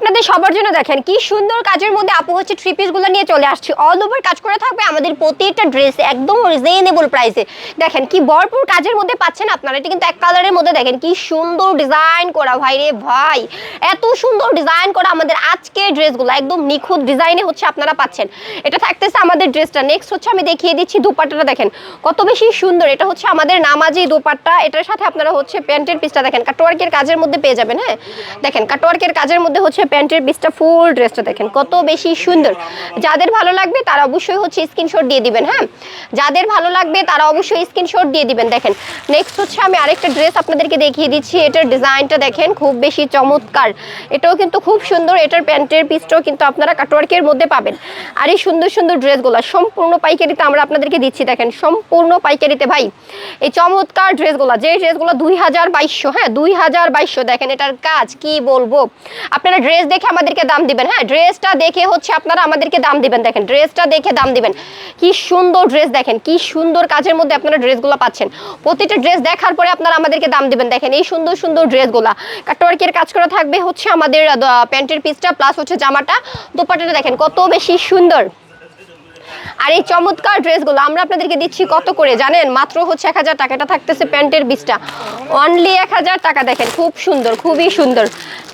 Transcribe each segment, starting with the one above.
আপনাদের সবার জন্য দেখেন, কি সুন্দর কাজের মধ্যে আপু হচ্ছে থ্রি পিসগুলো নিয়ে চলে আসছি। অল ওভার কাজ করে থাকবে আমাদের প্রতিটা ড্রেস একদম রিজনেবল প্রাইসে দেখেন, কি ভরপুর কাজের মধ্যে পাচ্ছেন আপনারা। এটা কিন্তু এক কালারের মধ্যে দেখেন, কি সুন্দর ডিজাইন করা। ভাই রে ভাই, এত সুন্দর ডিজাইন করা আমাদের আজকের ড্রেসগুলো একদম নিখুঁত ডিজাইনে হচ্ছে আপনারা পাচ্ছেন। এটা থাকতেছে আমাদের ড্রেসটা নেক্সট হচ্ছে আমি দেখিয়ে দিচ্ছি দুপাট্টাটা, দেখেন। কত বেশি সুন্দর। এটা হচ্ছে আমাদের নামাজি দুপাট্টা। এটার সাথে আপনারা হচ্ছে প্যান্টের পিসটা দেখেন। কাটওয়ার্কের কাজের মধ্যে পেয়ে যাবেন হ্যাঁ? দেখেন কাটওয়ার্কের কাজের মধ্যে হচ্ছে প্যান্টের পিসটা ফুল ড্রেসটা দেখেন, কত বেশি সুন্দর। যাদের ভালো লাগবে তারা অবশ্যই হচ্ছে স্ক্রিনশট দিয়ে দিবেন হ্যাঁ? যাদের ভালো লাগবে তারা অবশ্যই স্ক্রিনশট দিয়ে দিবেন, দেখেন। নেক্সট হচ্ছে আমি আরেকটা ড্রেস আপনাদেরকে দেখিয়ে দিচ্ছি, এটার ডিজাইনটা দেখেন, খুব বেশি চমৎকার। এটাও কিন্তু খুব সুন্দর, এটার প্যান্টের পিসটাও কিন্তু আপনারা কাটওয়ার্কের মধ্যে পাবেন। আর এই সুন্দর সুন্দর ড্রেসগুলো সম্পূর্ণ পাইকারিতে আমরা আপনাদেরকে দিচ্ছি, দেখেন, সম্পূর্ণ পাইকারিতে ভাই। এই চমৎকার ড্রেসগুলো যে ড্রেসগুলো দুই হাজার বাইশশো হ্যাঁ দুই হাজার বাইশশো, দেখেন এটার কাজ, কি বলব? আপনারা ড্রেস দেখে আমাদেরকে দাম দিবেন হ্যাঁ? ড্রেসটা দেখে হচ্ছে আপনারা আমাদেরকে দাম দিবেন, দেখেন। ড্রেসটা দেখে দাম দিবেন। কি সুন্দর ড্রেস দেখেন, কি সুন্দর কাজের মধ্যে আপনারা ড্রেসগুলো পাচ্ছেন। প্রতিটা ড্রেস দেখার পরে আপনারা আমাদেরকে দাম দিবেন, দেখেন। এই সুন্দর সুন্দর ড্রেসগুলো কাটওয়ার্কের কাজ করা থাকবে হচ্ছে আমাদের প্যান্টের পিসটা প্লাস হচ্ছে জামাটা। দোপাটাটা দেখেন, কত বেশি সুন্দর। আর এই চমৎকার ড্রেসগুলো আমরা আপনাদেরকে দিচ্ছি কত করে জানেন? মাত্র হচ্ছে এক হাজার টাকা। এটা থাকতেছে প্যান্টের বিসটা অনলি এক হাজার টাকা, দেখেন, খুব সুন্দর, খুবই সুন্দর।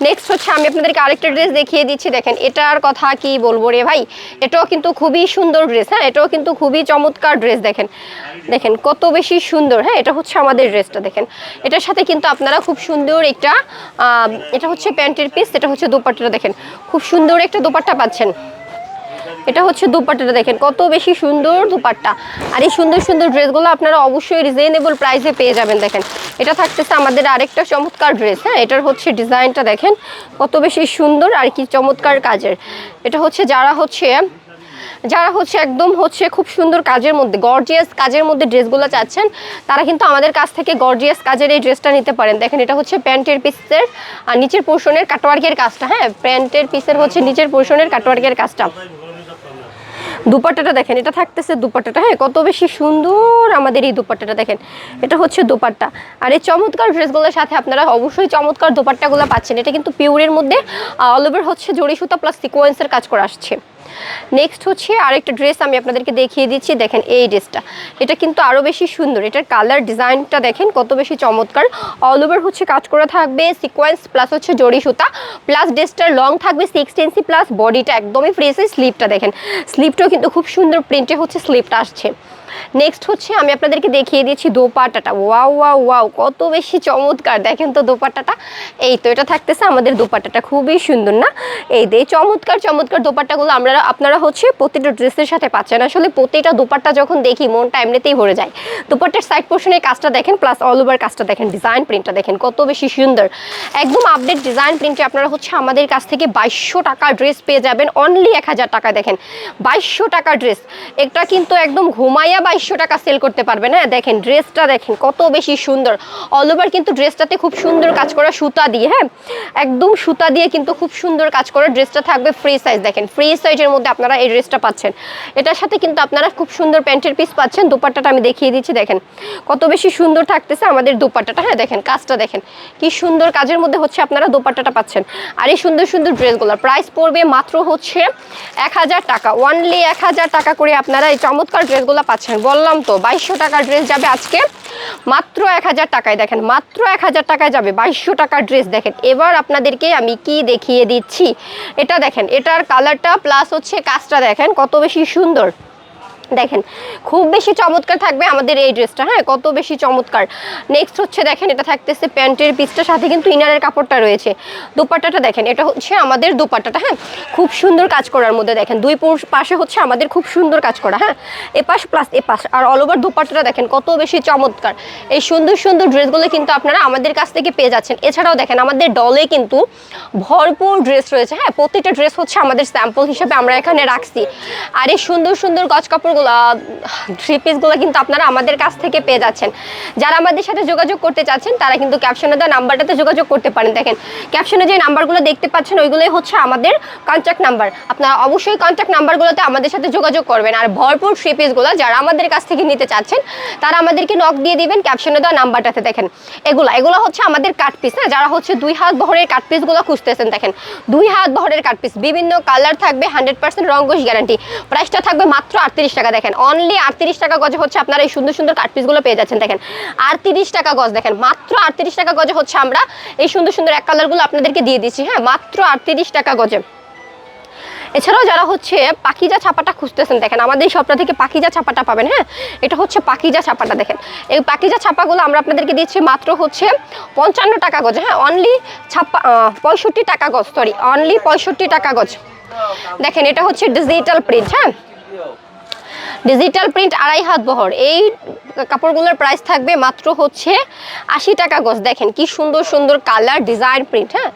নেক্সট হচ্ছে আমি আপনাদেরকে আরেকটা ড্রেস দেখিয়ে দিচ্ছি, দেখেন, এটার কথা কি বলব রে ভাই? এটাও কিন্তু খুবই সুন্দর ড্রেস হ্যাঁ? এটাও কিন্তু খুবই চমৎকার ড্রেস, দেখেন। দেখেন, কত বেশি সুন্দর হ্যাঁ? এটা হচ্ছে আমাদের ড্রেসটা, দেখেন। এটার সাথে কিন্তু আপনারা খুব সুন্দর একটা এটা হচ্ছে প্যান্টের পিস এটা হচ্ছে দোপাট্টাটা, দেখেন। খুব সুন্দর একটা দোপাট্টা পাচ্ছেন। এটা হচ্ছে দুপাট্টাটা দেখেন, কত বেশি সুন্দর দুপাট্টা। আর এই সুন্দর সুন্দর ড্রেসগুলো আপনারা অবশ্যই রিজনেবল প্রাইসে পেয়ে যাবেন, দেখেন। এটা থাকতেছে আমাদের আরেকটা চমৎকার ড্রেস হ্যাঁ? এটার হচ্ছে ডিজাইনটা দেখেন, কত বেশি সুন্দর আর কি চমৎকার কাজের। এটা হচ্ছে যারা হচ্ছে যারা হচ্ছে একদম হচ্ছে খুব সুন্দর কাজের মধ্যে গর্জিয়াস কাজের মধ্যে ড্রেসগুলো চাচ্ছেন, তারা কিন্তু আমাদের কাছ থেকে গর্জিয়াস কাজের এই ড্রেসটা নিতে পারেন। দেখেন, এটা হচ্ছে প্যান্টের পিসের আর নিচের পোর্শনের কাটওয়ার্কের কাজটা হ্যাঁ? প্যান্টের পিসের হচ্ছে নিচের পোর্শনের কাটওয়ার্কের কাজটা। দুপাট্টাটা দেখেন, এটা থাকতেছে দুপাট্টাটা হ্যাঁ কত বেশি সুন্দর আমাদের এই দুপাট্টাটা দেখেন। এটা হচ্ছে দুপাট্টা। আর এই চমৎকার ড্রেসগুলোর সাথে আপনারা অবশ্যই চমৎকার দুপাট্টাগুলো পাচ্ছেন। এটা কিন্তু পিউরের মধ্যে অল ওভার হচ্ছে জড়ি সুতা প্লাস সিকোয়েন্সের কাজ করে আসছে। নেক্সট হচ্ছে আরেকটা ড্রেস আমি আপনাদেরকে দেখিয়ে দিচ্ছি। দেখেন এই ড্রেসটা এটা কিন্তু আরও বেশি সুন্দর। এটার কালার ডিজাইনটা দেখেন কত বেশি চমৎকার। অল ওভার হচ্ছে কাজ করা থাকবে সিকোয়েন্স প্লাস হচ্ছে জড়ি সুতা। প্লাস ড্রেসটার লং থাকবে সিক্স ইঞ্চি প্লাস বডিটা একদমই ফ্রেশ স্লিপটা দেখেন। স্লিপটাও কিন্তু খুব সুন্দর প্রিন্টে হচ্ছে স্লিপটা আসছে। নেক্সট হচ্ছে আমি আপনাদেরকে দেখিয়ে দিয়েছি দোপাট্টাটা। ওয়াও ওয়াও ওয়াও কত বেশি চমৎকার। দেখেন তো দোপাট্টাটা। এই তো এটা থাকতেছে আমাদের দোপাট্টাটা। খুবই সুন্দর না? এই দে, চমৎকার চমৎকার দোপাট্টাগুলো আমরা, আপনারা হচ্ছে প্রতিটা ড্রেসের সাথে পাচ্ছেন। আসলে প্রতিটা দোপাট্টা যখন দেখি মনটা এমনিতেই ভরে যায়। দোপাট্টার সাইড পোর্শনের কাজটা দেখেন প্লাস অল ওভার কাজটা দেখেন ডিজাইন প্রিন্টটা দেখেন, কত বেশি সুন্দর। একদম আপডেট ডিজাইন প্রিন্টে আপনারা হচ্ছে আমাদের কাছ থেকে বাইশশো টাকার ড্রেস পেয়ে যাবেন। অনলি এক হাজার টাকা দেখেন, বাইশশো টাকার ড্রেস এটা কিন্তু একদম ঘুমাইয়া বাইশশো টাকা সেল করতে পারবেন। হ্যাঁ দেখেন ড্রেসটা দেখেন, কত বেশি সুন্দর। অল ওভার কিন্তু ড্রেসটাতে খুব সুন্দর কাজ করা সুতা দিয়ে হ্যাঁ একদম সুতা দিয়ে কিন্তু খুব সুন্দর কাজ করা ড্রেসটা থাকবে ফ্রি সাইজ দেখেন ফ্রি সাইজের মধ্যে আপনারা এই ড্রেসটা পাচ্ছেন। এটার সাথে কিন্তু আপনারা খুব সুন্দর প্যান্টের পিস পাচ্ছেন, দুপাট্টাটা আমি দেখিয়ে দিচ্ছি, দেখেন, কত বেশি সুন্দর থাকতেছে আমাদের দুপাট্টাটা হ্যাঁ দেখেন, কাজটা দেখেন, কি সুন্দর কাজের মধ্যে হচ্ছে আপনারা দুপাট্টাটা পাচ্ছেন। আর এই সুন্দর সুন্দর ড্রেসগুলো প্রাইস পড়বে মাত্র হচ্ছে এক হাজার টাকা ওয়ানলি এক হাজার টাকা করে আপনারা এই চমৎকার ড্রেসগুলো পাচ্ছেন। বললাম তো, বাইশশো টাকার ড্রেস যাবে আজকে। মাত্র এক হাজার টাকায় দেখেন, মাত্র এক হাজার টাকায় যাবে বাইশশো টাকার ড্রেস দেখেন। এবার আপনাদেরকে আমি কি দেখিয়ে দিচ্ছি। এটা দেখেন, এটার কালারটা প্লাস হচ্ছে কাজটা দেখেন, কত বেশি সুন্দর। দেখেন, খুব বেশি চমৎকার থাকবে আমাদের এই ড্রেসটা হ্যাঁ? কত বেশি চমৎকার। নেক্সট হচ্ছে দেখেন, এটা থাকতেছে প্যান্টের পিসটার সাথে কিন্তু ইনারের কাপড়টা রয়েছে। দোপাট্টাটা দেখেন, এটা হচ্ছে আমাদের দোপাট্টাটা হ্যাঁ? খুব সুন্দর কাজ করার মধ্যে দেখেন, দুই পাশে হচ্ছে আমাদের খুব সুন্দর কাজ করা হ্যাঁ? এপাশ প্লাস এপাশ, আর অল ওভার দোপাট্টাটা দেখেন, কত বেশি চমৎকার। এই সুন্দর সুন্দর ড্রেসগুলো কিন্তু আপনারা আমাদের কাছ থেকে পেয়ে যাচ্ছেন। এছাড়াও দেখেন, আমাদের ডলে কিন্তু ভরপুর ড্রেস রয়েছে হ্যাঁ? প্রতিটা ড্রেস হচ্ছে আমাদের স্যাম্পল হিসেবে আমরা এখানে রাখছি। আর এই সুন্দর সুন্দর গজ কাপড়গুলো কালেকশনগুলো থ্রি পিসগুলো কিন্তু আপনারা আমাদের কাছ থেকে পেয়ে যাচ্ছেন। যারা আমাদের সাথে যোগাযোগ করতে চাচ্ছেন, তারা কিন্তু ক্যাপশনে দেওয়া নাম্বারটাতে যোগাযোগ করতে পারেন। দেখেন ক্যাপশনে যে নাম্বারগুলো দেখতে পাচ্ছেন, ওইগুলোই হচ্ছে আমাদের কন্ট্যাক্ট নাম্বার আপনারা অবশ্যই কন্ট্যাক্ট নাম্বারগুলোতে আমাদের সাথে যোগাযোগ করবেন। আর ভরপুর থ্রি পিসগুলো যারা আমাদের কাছ থেকে নিতে চাচ্ছেন, তারা আমাদেরকে নক দিয়ে দিবেন ক্যাপশনে দেওয়া নাম্বারটাতে। দেখেন, এগুলো এগুলো হচ্ছে আমাদের কাট পিস হ্যাঁ? যারা হচ্ছে দুই হাত বহরের কাট পিসগুলো খুঁজতেছেন, দেখেন, দুই হাত বহরের কাট পিস বিভিন্ন কালার থাকবে হান্ড্রেড পার্সেন্ট রঙ্গস গ্যারান্টি প্রাইসটা থাকবে মাত্র আটত্রিশ টাকা। দেখেন। অনলি আটত্রিশ টাকা গজে হচ্ছে আপনারা এই সুন্দর সুন্দর কাট পিসগুলো পেয়ে যাচ্ছেন, দেখেন। আটত্রিশ টাকা গজ, দেখেন, মাত্র আটত্রিশ টাকা গজে হচ্ছে আমরা এই সুন্দর সুন্দর এক কালারগুলো আপনাদেরকে দিয়ে দিচ্ছি হ্যাঁ মাত্র আটত্রিশ টাকা গজে। এছাড়াও যারা হচ্ছে পাখিজা ছাপাটা খুঁজতেছেন, দেখেন, আমাদের এই শপটা থেকে পাখিজা ছাপাটা পাবেন হ্যাঁ? এটা হচ্ছে পাখিজা ছাপাটা, দেখেন। এই পাখিজা ছাপাগুলো আমরা আপনাদেরকে দিচ্ছি মাত্র হচ্ছে পঞ্চান্ন টাকা গজ হ্যাঁ? অনলি ছাপা পঁয়ষট্টি টাকা গজ সরি অনলি পঁয়ষট্টি টাকা গজ। দেখেন, এটা হচ্ছে ডিজিটাল প্রিন্ট হ্যাঁ? ডিজিটাল প্রিন্ট আড়াই হাত বহর। এই কাপড়গুলোর প্রাইস থাকবে মাত্র হচ্ছে আশি টাকা গজ। দেখেন কি সুন্দর সুন্দর কালার ডিজাইন প্রিন্ট হ্যাঁ?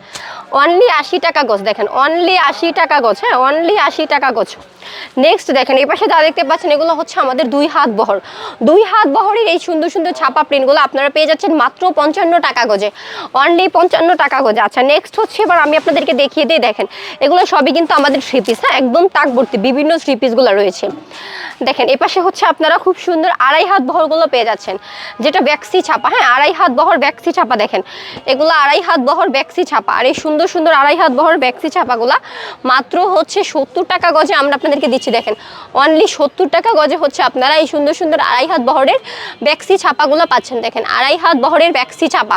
অনলি আশি টাকা গজ, দেখেন। অনলি আশি টাকা গজ হ্যাঁ? অনলি আশি টাকা গজ। নেক্সট দেখেন, এই পাশে যা দেখতে পাচ্ছেন, এগুলো হচ্ছে আমাদের দুই হাত বহর। দুই হাত বহরের এই সুন্দর সুন্দর ছাপা প্রিন্টগুলো আপনারা পেয়ে যাচ্ছেন মাত্র পঞ্চান্ন টাকা গজে। অনলি পঞ্চান্ন টাকা গজে। আচ্ছা নেক্সট হচ্ছে এবার আমি আপনাদেরকে দেখিয়ে দিয়ে দেখেন, এগুলো সবই কিন্তু আমাদের থ্রি পিস হ্যাঁ? একদম তাক ভর্তি, বিভিন্ন থ্রি পিসগুলো রয়েছে। দেখেন, এ পাশে হচ্ছে আপনারা খুব সুন্দর আড়াই হাত বহরগুলো পেয়ে যাচ্ছেন, যেটা ব্যাক্সি ছাপা হ্যাঁ? আড়াই হাত বহর ব্যাক্সি ছাপা, দেখেন, এগুলো আড়াই হাত বহর ব্যাক্সি ছাপা, আর এই সুন্দর সুন্দর আড়াই হাত বহর ব্যাক্সি ছাপাগুলা মাত্র হচ্ছে সত্তর টাকা গজে। আমরা আপনাদেরকে দিচ্ছি, দেখেন অনলি সত্তর টাকা গজে হচ্ছে আপনারা এই সুন্দর সুন্দর আড়াই হাত বহরের ব্যাক্সি ছাপাগুলো পাচ্ছেন, দেখেন, আড়াই হাত বহরের ব্যাক্সি ছাপা।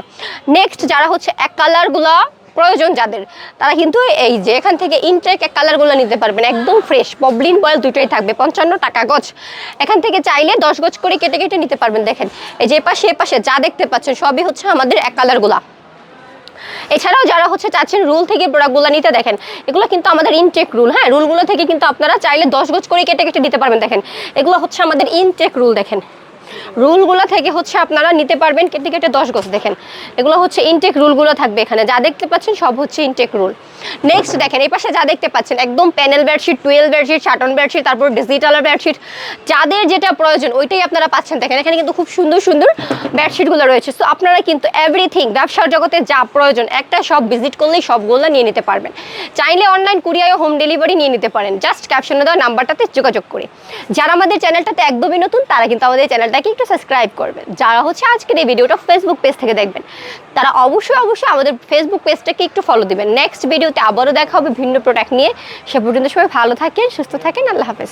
নেক্সট যারা হচ্ছে এক কালারগুলো প্রয়োজন যাদের, তারা কিন্তু এই যে এখান থেকে ইনটেক এক কালারগুলো নিতে পারবেন, একদম ফ্রেশ পবলিন বয়েল দুটোই থাকবে, পঞ্চান্ন টাকা গজ। এখান থেকে চাইলে দশ গজ করে কেটে কেটে নিতে পারবেন, দেখেন, এই যে পাশে এ পাশে যা দেখতে পাচ্ছেন সবই হচ্ছে আমাদের এক কালারগুলা। এছাড়াও যারা হচ্ছে চাচ্ছেন রুল থেকে প্রোডাক্টগুলো নিতে, দেখেন, এগুলো কিন্তু আমাদের ইনটেক রুল হ্যাঁ? রুলগুলো থেকে কিন্তু আপনারা চাইলে দশ গজ করে কেটে কেটে দিতে পারবেন, দেখেন। এগুলো হচ্ছে আমাদের ইনটেক রুল দেখেন। রুলগুলো থেকে হচ্ছে আপনারা নিতে পারবেন কেটে কেটে দশ গজ, দেখেন। এগুলো হচ্ছে ইনটেক রুলগুলো থাকবে এখানে। যা দেখতে পাচ্ছেন সব হচ্ছে ইনটেক রুল নেক্সট দেখেন, এই পাশে যা দেখতে পাচ্ছেন, একদম panel bedsheet twelve bedsheet satin bedsheet তারপর ডিজিটাল বেডশিট যাদের যেটা প্রয়োজন, ওইটাই আপনারা পাচ্ছেন, দেখেন। এখানে কিন্তু খুব সুন্দর সুন্দর বেডশিটগুলো রয়েছে। সো আপনারা কিন্তু এভরিথিং ব্যবসার জগতে যা প্রয়োজন, একটা সব ভিজিট করলেই সবগুলো নিয়ে নিতে পারবেন। চাইলে অনলাইন কুরিয়ায় হোম ডেলিভারি নিয়ে নিতে পারেন। জাস্ট ক্যাপশনে দেওয়া নাম্বারটাতে যোগাযোগ করে। যারা আমাদের চ্যানেলটাতে একদমই নতুন, তারা কিন্তু আমাদের চ্যানেলটাকে একটু সাবস্ক্রাইব করবেন। যারা হচ্ছে আজকের এই ভিডিওটা ফেসবুক পেজ থেকে দেখবেন, তারা অবশ্যই অবশ্যই আমাদের ফেসবুক পেজটাকে একটু ফলো দিবেন। নেক্সট ভিডিওতে আবারও দেখা হবে ভিন্ন প্রোডাক্ট নিয়ে। সে পর্যন্ত সবাই ভালো থাকেন, সুস্থ থাকেন, আল্লাহ হাফেজ।